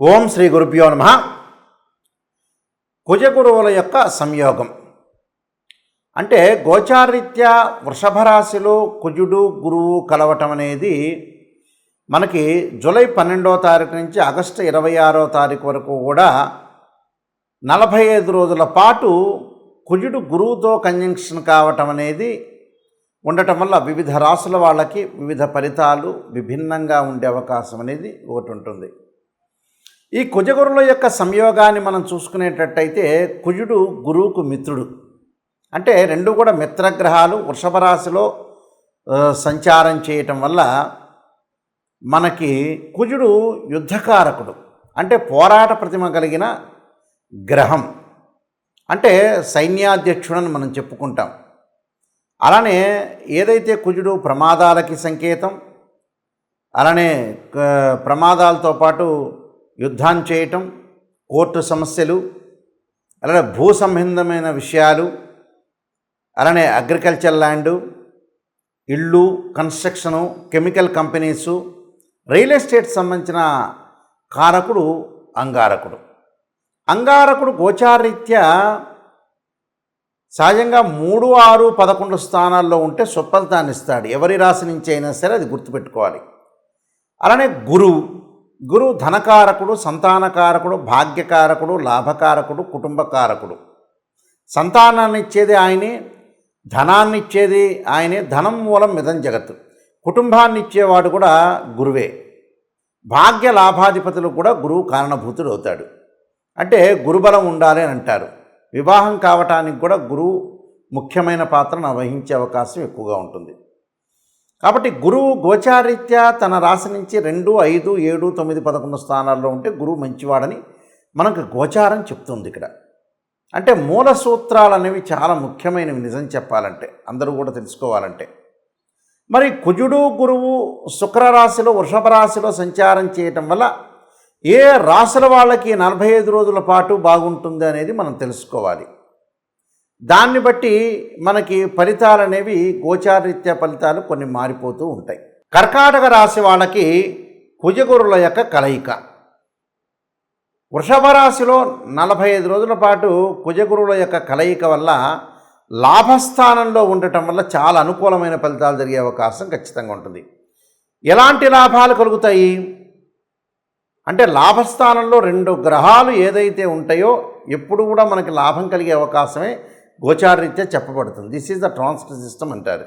ఓం శ్రీ గురుభ్యో నమ. కుజగురువుల యొక్క సంయోగం. అంటే గోచారీత్యా వృషభ రాశిలో కుజుడు గురువు కలవటం అనేది మనకి జూలై పన్నెండో తారీఖు నుంచి ఆగస్టు ఇరవై ఆరో తారీఖు వరకు కూడా నలభై ఐదు రోజుల పాటు కుజుడు గురువుతో కంజంక్షన్ కావటం అనేది ఉండటం వల్ల వివిధ రాసుల వాళ్ళకి వివిధ ఫలితాలు విభిన్నంగా ఉండే అవకాశం అనేది ఒకటి ఉంటుంది. ఈ కుజగురుల యొక్క సంయోగాన్ని మనం చూసుకునేటట్టయితే కుజుడు గురువుకు మిత్రుడు. అంటే రెండు కూడా మిత్రగ్రహాలు వృషభ రాశిలో సంచారం చేయటం వల్ల మనకి కుజుడు యుద్ధకారకుడు. అంటే పోరాట ప్రతిమ కలిగిన గ్రహం. అంటే సైన్యాధ్యక్షుడని మనం చెప్పుకుంటాం. అలానే ఏదైతే కుజుడు ప్రమాదాలకి సంకేతం అలానే క- ప్రమాదాలతో పాటు యుద్ధాన్ని చేయటం కోర్టు సమస్యలు అలానే భూ సంబంధమైన విషయాలు అలానే అగ్రికల్చర్ ల్యాండు ఇళ్ళు construction chemical companies real estate సంబంధించిన కారకుడు అంగారకుడు. అంగారకుడు గోచారీత్యా సహజంగా మూడు ఆరు పదకొండు స్థానాల్లో ఉంటే సుఫలితాన్ని ఇస్తాడు. ఎవరి రాశి నుంచి అయినా సరే అది గుర్తుపెట్టుకోవాలి. అలానే గురువు. గురువు ధనకారకుడు సంతానకారకుడు భాగ్యకారకుడు లాభకారకుడు కుటుంబకారకుడు. సంతానాన్ని ఇచ్చేది ఆయనే ధనాన్ని ఇచ్చేది ఆయనే ధనం మూలం మిదం జగత్తు. కుటుంబాన్ని ఇచ్చేవాడు కూడా గురువే. భాగ్య లాభాధిపతులు కూడా గురువు కారణభూతుడు అవుతాడు. అంటే గురుబలం ఉండాలి అని అంటారు. వివాహం కావటానికి కూడా గురువు ముఖ్యమైన పాత్రను వహించే అవకాశం ఎక్కువగా ఉంటుంది. కాబట్టి గురువు గోచారీత్యా తన రాశి నుంచి రెండు ఐదు ఏడు తొమ్మిది పదకొండు స్థానాల్లో ఉంటే గురువు మంచివాడని మనకు గోచారం చెప్తుంది ఇక్కడ. అంటే మూల సూత్రాలు అనేవి చాలా ముఖ్యమైనవి నిజం చెప్పాలంటే అందరూ కూడా తెలుసుకోవాలంటే. మరి కుజుడు గురువు శుక్ర రాశిలో వృషభ రాశిలో సంచారం చేయటం వల్ల ఏ రాశుల వాళ్ళకి నలభై ఐదు రోజుల పాటు బాగుంటుంది అనేది మనం తెలుసుకోవాలి. దాన్ని బట్టి మనకి ఫలితాలు అనేవి గోచారీత్యా ఫలితాలు కొన్ని మారిపోతూ ఉంటాయి. కర్కాటక రాశి వాళ్ళకి కుజగురుల యొక్క కలయిక. వృషభ రాశిలో నలభై ఐదు రోజుల పాటు కుజగురుల యొక్క కలయిక వల్ల లాభస్థానంలో ఉండటం వల్ల చాలా అనుకూలమైన ఫలితాలు జరిగే అవకాశం ఖచ్చితంగా ఉంటుంది. ఎలాంటి లాభాలు కలుగుతాయి? అంటే లాభస్థానంలో రెండు గ్రహాలు ఏదైతే ఉంటాయో ఎప్పుడు కూడా మనకి లాభం కలిగే అవకాశమే గోచారరీత్యా చెప్పబడుతుంది. This is the transfer system అంటారు.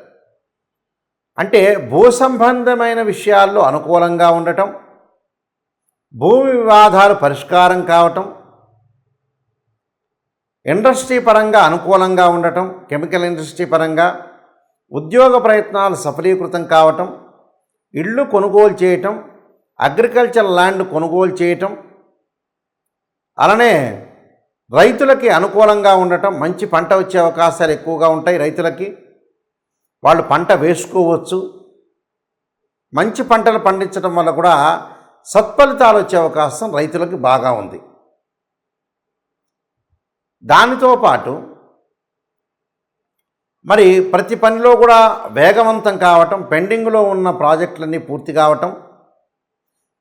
అంటే భూ సంబంధమైన విషయాల్లో అనుకూలంగా ఉండటం భూమి వివాదాలు పరిష్కారం కావటం ఇండస్ట్రీ పరంగా అనుకూలంగా ఉండటం కెమికల్ ఇండస్ట్రీ పరంగా ఉద్యోగ ప్రయత్నాలు సఫలీకృతం కావటం ఇళ్ళు కొనుగోలు చేయటం అగ్రికల్చర్ ల్యాండ్ కొనుగోలు చేయటం అలానే రైతులకి అనుకూలంగా ఉండటం మంచి పంట వచ్చే అవకాశాలు ఎక్కువగా ఉంటాయి రైతులకి. వాళ్ళు పంట వేసుకోవచ్చు. మంచి పంటలు పండించడం వల్ల కూడా సత్ఫలితాలు వచ్చే అవకాశం రైతులకు బాగా ఉంది. దానితో పాటు మరి ప్రతి పనిలో కూడా వేగవంతం కావటం పెండింగ్లో ఉన్న ప్రాజెక్టులన్నీ పూర్తి కావటం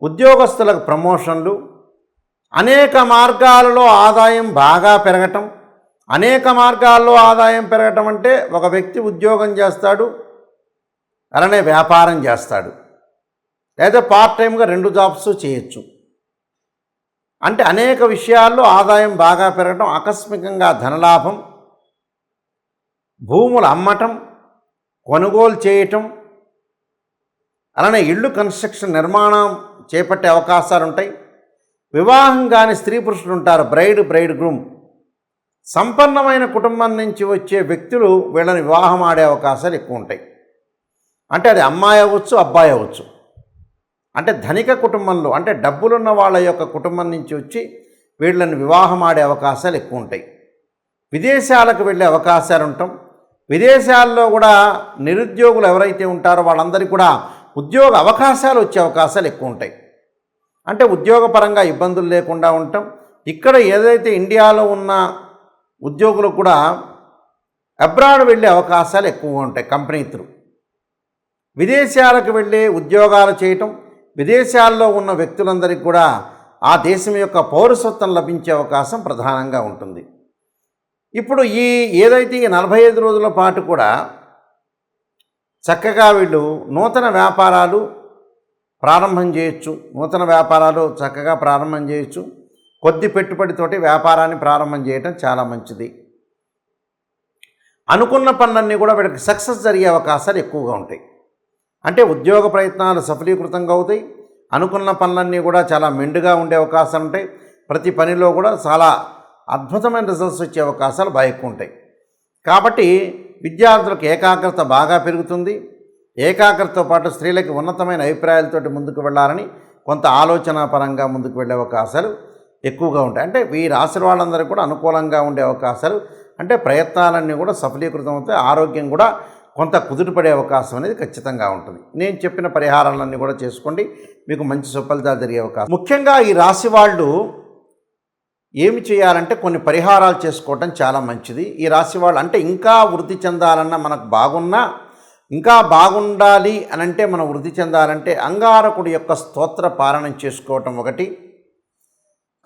ఉద్యోగస్తులకు ప్రమోషన్లు అనేక మార్గాలలో ఆదాయం బాగా పెరగటం అనేక మార్గాల్లో ఆదాయం పెరగటం అంటే ఒక వ్యక్తి ఉద్యోగం చేస్తాడు అలానే వ్యాపారం చేస్తాడు. లేదా పార్ట్ టైంగా రెండు జాబ్స్ చేయొచ్చు. అంటే అనేక విషయాల్లో ఆదాయం బాగా పెరగటం ఆకస్మికంగా ధనలాభం భూములు అమ్మటం కొనుగోలు చేయటం అలానే ఇళ్ళు కన్స్ట్రక్షన్ నిర్మాణం చేపట్టే అవకాశాలు ఉంటాయి వివాహం కాని స్త్రీ పురుషులు ఉంటారు. Bride bride groom. సంపన్నమైన కుటుంబం నుంచి వచ్చే వ్యక్తులు వీళ్ళని వివాహం ఆడే అవకాశాలు ఎక్కువ ఉంటాయి. అంటే అది అమ్మాయి అవ్వచ్చు అబ్బాయి అవ్వచ్చు. అంటే ధనిక కుటుంబంలో అంటే డబ్బులున్న వాళ్ళ యొక్క కుటుంబం నుంచి వచ్చి వీళ్ళని వివాహం ఆడే అవకాశాలు ఎక్కువ ఉంటాయి. విదేశాలకు వెళ్ళే అవకాశాలు ఉంటాం. విదేశాల్లో కూడా నిరుద్యోగులు ఎవరైతే ఉంటారో వాళ్ళందరికీ కూడా ఉద్యోగ అవకాశాలు వచ్చే అవకాశాలు ఎక్కువ ఉంటాయి. అంటే ఉద్యోగపరంగా ఇబ్బందులు లేకుండా ఉండటం. ఇక్కడ ఏదైతే ఇండియాలో ఉన్న ఉద్యోగులు కూడా అబ్రాడ్ వెళ్ళే అవకాశాలు ఎక్కువగా ఉంటాయి కంపెనీ త్రూ. విదేశాలకు వెళ్ళి ఉద్యోగాలు చేయటం విదేశాల్లో ఉన్న వ్యక్తులందరికీ కూడా ఆ దేశం యొక్క పౌరసత్వం లభించే అవకాశం ప్రధానంగా ఉంటుంది. ఇప్పుడు ఈ ఏదైతే ఈ నలభై ఐదు రోజుల పాటు కూడా చక్కగా వీళ్ళు నూతన వ్యాపారాలు ప్రారంభం చేయొచ్చు. నూతన వ్యాపారాలు చక్కగా ప్రారంభం చేయొచ్చు. కొద్ది పెట్టుబడితోటి వ్యాపారాన్ని ప్రారంభం చేయటం చాలా మంచిది. అనుకున్న పనులన్నీ కూడా వీడికి సక్సెస్ జరిగే అవకాశాలు ఎక్కువగా ఉంటాయి. అంటే ఉద్యోగ ప్రయత్నాలు సఫలీకృతంగా అవుతాయి. అనుకున్న పనులన్నీ కూడా చాలా మెండుగా ఉండే అవకాశాలు ఉంటాయి. ప్రతి పనిలో కూడా చాలా అద్భుతమైన రిజల్ట్స్ వచ్చే అవకాశాలు బాగా ఎక్కువ ఉంటాయి. కాబట్టి విద్యార్థులకు ఏకాగ్రత బాగా పెరుగుతుంది. ఏకాగ్రతతో పాటు స్త్రీలకి ఉన్నతమైన అభిప్రాయాలతోటి ముందుకు వెళ్ళాలని కొంత ఆలోచన పరంగా ముందుకు వెళ్ళే అవకాశాలు ఎక్కువగా ఉంటాయి. అంటే ఈ రాశి వాళ్ళందరూ కూడా అనుకూలంగా ఉండే అవకాశాలు అంటే ప్రయత్నాలన్నీ కూడా సఫలీకృతం అవుతాయి. ఆరోగ్యం కూడా కొంత కుదుటపడే అవకాశం అనేది ఖచ్చితంగా ఉంటుంది. నేను చెప్పిన పరిహారాలన్నీ కూడా చేసుకోండి. మీకు మంచి సుఫలితాలు జరిగే అవకాశం. ముఖ్యంగా ఈ రాశి వాళ్ళు ఏమి చేయాలంటే కొన్ని పరిహారాలు చేసుకోవటం చాలా మంచిది. ఈ రాశి వాళ్ళు అంటే ఇంకా వృద్ధి చెందాలన్నా మనకు బాగున్నా ఇంకా బాగుండాలి అని అంటే మనం వృద్ధి చెందాలంటే అంగారకుడి యొక్క స్తోత్ర పారణం చేసుకోవటం ఒకటి.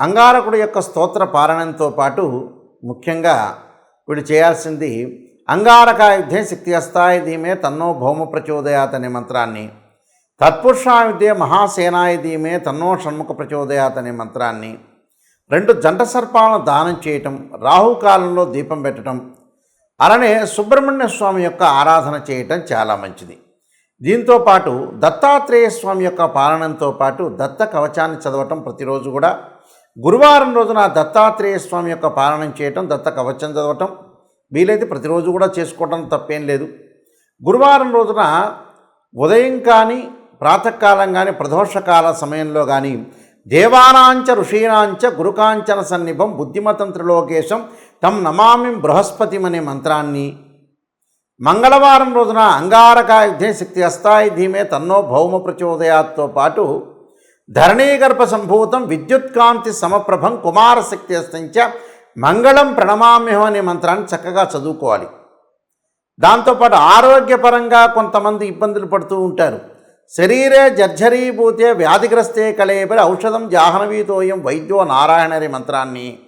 అంగారకుడి యొక్క స్తోత్ర పారణంతో పాటు ముఖ్యంగా వీడు చేయాల్సింది అంగారకాయుద్ధే శక్తి అస్తాయి ధీమే తన్నో భౌమ ప్రచోదయాత్ అనే మంత్రాన్ని. తత్పురుషాయుధే మహాసేనాయ ధీమే తన్నో షణ్ముఖ ప్రచోదయాత్ అనే మంత్రాన్ని. రెండు జంట సర్పాలను దానం చేయటం రాహుకాలంలో దీపం పెట్టడం అలానే సుబ్రహ్మణ్య స్వామి యొక్క ఆరాధన చేయటం చాలా మంచిది. దీంతో పాటు దత్తాత్రేయ స్వామి యొక్క పాలనంతో పాటు దత్త కవచాన్ని చదవటం ప్రతిరోజు కూడా. గురువారం రోజున దత్తాత్రేయ స్వామి యొక్క పాలనం చేయటం దత్త కవచం చదవటం వీలైతే ప్రతిరోజు కూడా చేసుకోవటం తప్పేం లేదు. గురువారం రోజున ఉదయం కానీ ప్రాతకాలం కానీ ప్రదోషకాల సమయంలో కానీ దేవానాంచ ఋషీనాంచ గురుకాంచన సన్నిభం బుద్ధిమతంత్రలోకేశం తం నమామి బృహస్పతిం అనే మంత్రాన్ని మంగళవారం రోజున అంగారకాయుధే శక్తి అస్తాయి ధీమే తన్నో భౌమ ప్రచోదయాత్తో పాటు ధరణీగర్భ సంభూతం విద్యుత్కాంతి సమప్రభం కుమారశక్తి అస్తంచ మంగళం ప్రణమామ్యం అనే మంత్రాన్ని చక్కగా చదువుకోవాలి. దాంతోపాటు ఆరోగ్యపరంగా కొంతమంది ఇబ్బందులు పడుతూ ఉంటారు. శరీరే జర్జరీభూతే వ్యాధిగ్రస్తే కళేపరి ఔషధం జాహ్నవీతోయం వైద్యో నారాయణరి మంత్రాన్ని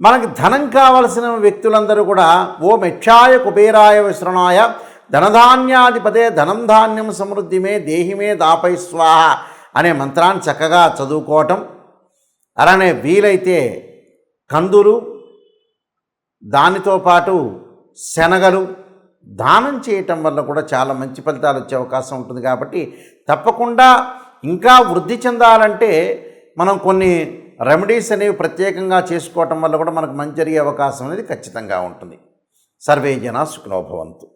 మనకి ధనం కావలసిన వ్యక్తులందరూ కూడా ఓ మెచ్చాయ కుబేరాయ విశ్రణాయ ధనధాన్యాధిపతే ధనం ధాన్యం సమృద్ధిమే దేహిమే దాపై స్వాహ అనే మంత్రాన్ని చక్కగా చదువుకోవటం. అలానే వీలైతే కందులు దానితో పాటు శనగలు దానం చేయటం వల్ల కూడా చాలా మంచి ఫలితాలు వచ్చే అవకాశం ఉంటుంది కాబట్టి తప్పకుండా ఇంకా వృద్ధి చెందాలంటే మనం కొన్ని రెమెడీస్ అనేవి ప్రత్యేకంగా చేసుకోవటం వల్ల కూడా మనకు మంచి జరిగే అవకాశం అనేది ఖచ్చితంగా ఉంటుంది. సర్వే జన సుఖనోభవంతు